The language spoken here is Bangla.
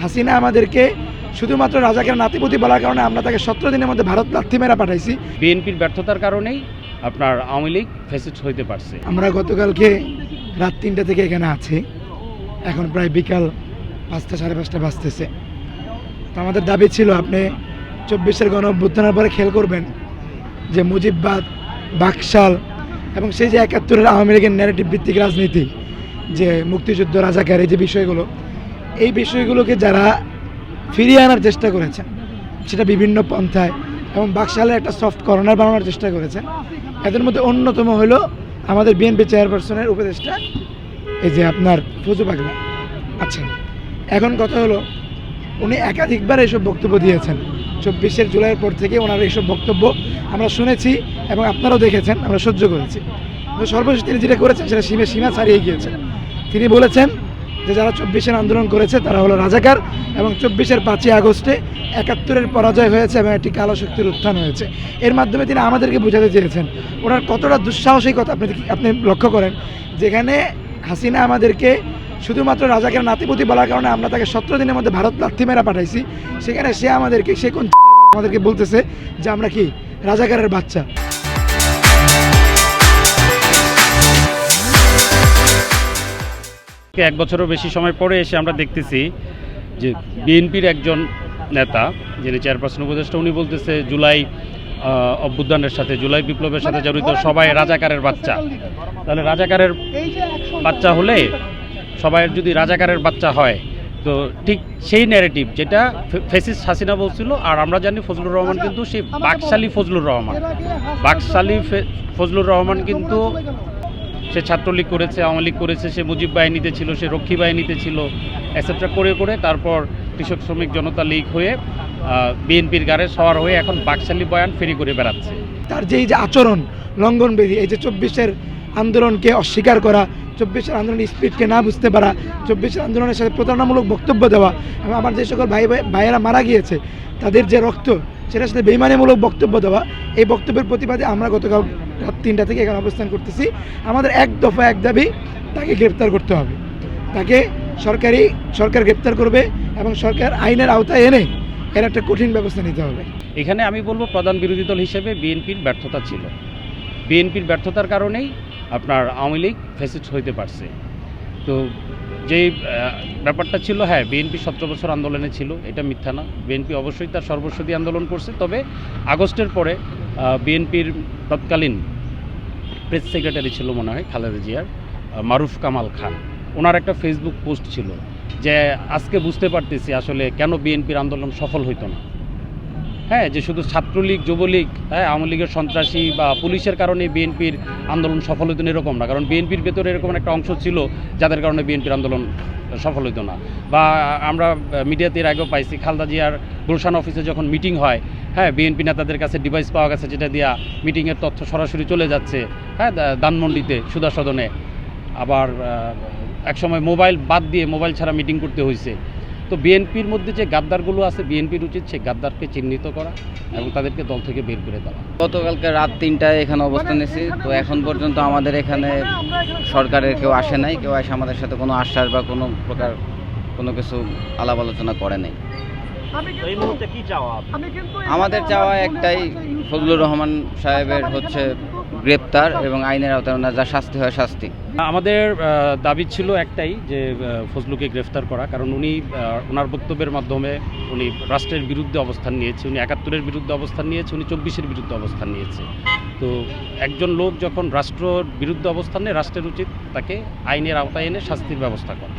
হাসিনা আমাদেরকে শুধুমাত্র রাজাকের নাতিপতি বলার কারণে আমরা তাকে সতেরো দিনের মধ্যে ভারত প্রার্থী মেরা পাঠাইছি। বিএনপির ব্যর্থতার কারণেই আপনার আওয়ামী লীগ ফেসিস্ট হইতে পারছে। আমরা গতকালকে রাত তিনটা থেকে এখানে আছি। এখন প্রায় বিকাল পাঁচটা সাড়ে পাঁচটা বাজতেছে। তো আমাদের দাবি ছিল আপনি চব্বিশের গণ অভ্যুত্থানের পরে খেল করবেন যে মুজিববাদ বাকশাল এবং সেই যে একাত্তরের আওয়ামী লীগের ন্যারেটিভ ভিত্তিক রাজনীতি যে মুক্তিযুদ্ধ রাজাকার এই যে বিষয়গুলো এই বিষয়গুলোকে যারা ফিরিয়ে আনার চেষ্টা করেছেন, সেটা বিভিন্ন পন্থায় এবং বাকশালের একটা সফট কর্নার বানানোর চেষ্টা করেছেন। এদের মধ্যে অন্যতম হলো আমাদের বিএনপি চেয়ারপারসনের উপদেষ্টা, এই যে আপনার ফজু পাগলা আচ্ছা এখন কথা হলো, উনি একাধিকবার এইসব বক্তব্য দিয়েছেন। চব্বিশের জুলাইয়ের পর থেকে ওনার এইসব বক্তব্য আমরা শুনেছি এবং আপনারাও দেখেছেন, আমরা সহ্য করেছি। সর্বশেষ তিনি যেটা করেছেন, সেটা সীমা সীমা ছাড়িয়ে গিয়েছেন। তিনি বলেছেন যে যারা চব্বিশের আন্দোলন করেছে, তারা হলো রাজাকার এবং চব্বিশের পাঁচই আগস্টে একাত্তরের পরাজয় হয়েছে এবং একটি কালো শক্তির উত্থান হয়েছে। এর মাধ্যমে তিনি আমাদেরকে বোঝাতে চেয়েছেন। ওনার কতটা দুঃসাহসিকতা, আপনি আপনি লক্ষ্য করেন, যেখানে হাসিনা আমাদেরকে শুধুমাত্র রাজাকের নাতিপতি বলার কারণে আমরা তাকে সতেরো দিনের মধ্যে ভারত লাথি মেরা পাঠাইছি, সেখানে সে আমাদেরকে সে কোন আমাদেরকে বলতেছে যে আমরা কি রাজাকারের বাচ্চা? এক বছরও বেশি সময় পরে এসে আমরা দেখতেছি যে বিএনপির একজন নেতা যিনি চেয়ারপারসন উপদেষ্টা উনি বলতেছে জুলাই অভ্যুত্থানের সাথে জুলাই বিপ্লবের সাথে জড়িত সবাই রাজাকারের বাচ্চা। তাহলে রাজাকারের বাচ্চা হলে সবাই যদি রাজাকারের বাচ্চা হয় তো ঠিক সেই ন্যারেটিভ যেটা ফেসিস হাসিনা বলছিল আর আমরা জানি ফজলুর রহমান কিন্তু সেই বাকশালী ফজলুর রহমান। বাকশালী ফজলুর রহমান কিন্তু সে ছাত্রলীগ করেছে, আওয়ামী লীগ করেছে, সে মুজিব বাহিনীতে ছিল, সে রক্ষী বাহিনীতে ছিল অ্যাসেপ্টা করে করে তারপর কৃষক শ্রমিক জনতা লীগ হয়ে বিএনপির গাড়ে সওয়ার হয়ে এখন বাকশালী বয়ান ফেরি করে বেড়াচ্ছে। তার যে এই যে আচরণ লঙ্ঘনবিধি, এই যে চব্বিশের আন্দোলনকে অস্বীকার করা, চব্বিশের আন্দোলনের স্পিডকে না বুঝতে পারা, চব্বিশের আন্দোলনের সাথে প্রতারণামূলক বক্তব্য দেওয়া এবং আমার যে সকল ভাই- ভাইয়েরা মারা গিয়েছে, তাদের যে রক্ত, সেটার সাথে বেইমানিমূলক বক্তব্য দেওয়া, এই বক্তব্যের প্রতিবাদে আমরা গতকাল রাত তিনটা থেকে এখানে অবস্থান করতেছি। আমাদের এক দফা এক দাবি তাকে গ্রেপ্তার করতে হবে। তাকে সরকারি সরকার গ্রেপ্তার করবে এবং সরকার আইনের আওতায় এনে এর একটা কঠিন ব্যবস্থা নিতে হবে। এখানে আমি বলব প্রধান বিরোধী দল হিসেবে বিএনপির ব্যর্থতা ছিল। বিএনপির ব্যর্থতার কারণেই আপনার আওয়ামী লীগ ফেসিস্ট হইতে পারছে। তো আহ, ব্যাপারটা ছিল হ্যাঁ বিএনপি সতেরো বছর আন্দোলনে ছিল এটা মিথ্যা না। বিএনপি অবশ্যই তার সর্বস্ব আন্দোলন করছে। তবে আগস্টের পরে বিএনপির তৎকালীন প্রেস সেক্রেটারি ছিল মনে হয়, খালেদা জিয়ার মারুফ কামাল খান। ওনার একটা ফেসবুক পোস্ট ছিল যে, আজকে বুঝতে পারতেছি আসলে কেন বিএনপির আন্দোলন সফল হইতো না। হ্যাঁ যে শুধু ছাত্রলীগ, যুবলীগ হ্যাঁ আওয়ামী লীগের সন্ত্রাসী বা পুলিশের কারণে বিএনপির আন্দোলন সফল হইতো না, এরকম না। কারণ বিএনপির ভেতরে এরকম একটা অংশ ছিল যাদের কারণে বিএনপির আন্দোলন সফল হইতো না। বা আমরা মিডিয়াতে এর আগেও পাইছি, খালদা জিয়ার গুলশান অফিসে যখন মিটিং হয় হ্যাঁ বিএনপি নেতাদের কাছে ডিভাইস পাওয়া গেছে যেটা দিয়া মিটিংয়ের তথ্য সরাসরি চলে যাচ্ছে হ্যাঁ দানমন্ডিতে সুদা সদনে আবার একসময় মোবাইল বাদ দিয়ে মোবাইল ছাড়া মিটিং করতে হয়েছে তো বিএনপির মধ্যে যে গাদ্দারগুলো আছে বিএনপির উচিত সেই গাদ্দারকে চিহ্নিত করা এবং তাদেরকে দল থেকে বের করে দেওয়া। গতকালকে রাত তিনটায় এখানে অবস্থান নিয়েছি। তো এখন পর্যন্ত আমাদের এখানে সরকারের কেউ আসে নাই কেউ এসে আমাদের সাথে কোনো আশ্বাস বা কোনো প্রকার কোনো কিছু আলাপ আলোচনা করে নাই। এই মুহূর্তে কি চাওয়া আমাদের চাওয়া একটাই ফজলুর রহমান সাহেবের হচ্ছে গ্রেপ্তার এবং আইনের আওতায় ওনার যা শাস্তি হয় শাস্তি। আমাদের দাবি ছিল একটাই যে ফজলুকে গ্রেফতার করা। কারণ উনি ওনার বক্তব্যের মাধ্যমে উনি রাষ্ট্রের বিরুদ্ধে অবস্থান নিয়েছে, উনি একাত্তরের বিরুদ্ধে অবস্থান নিয়েছে, উনি চব্বিশের বিরুদ্ধে অবস্থান নিয়েছে। তো একজন লোক যখন রাষ্ট্রর বিরুদ্ধে অবস্থান নেয়, রাষ্ট্রের উচিত তাকে আইনের আওতায় এনে শাস্তির ব্যবস্থা করা।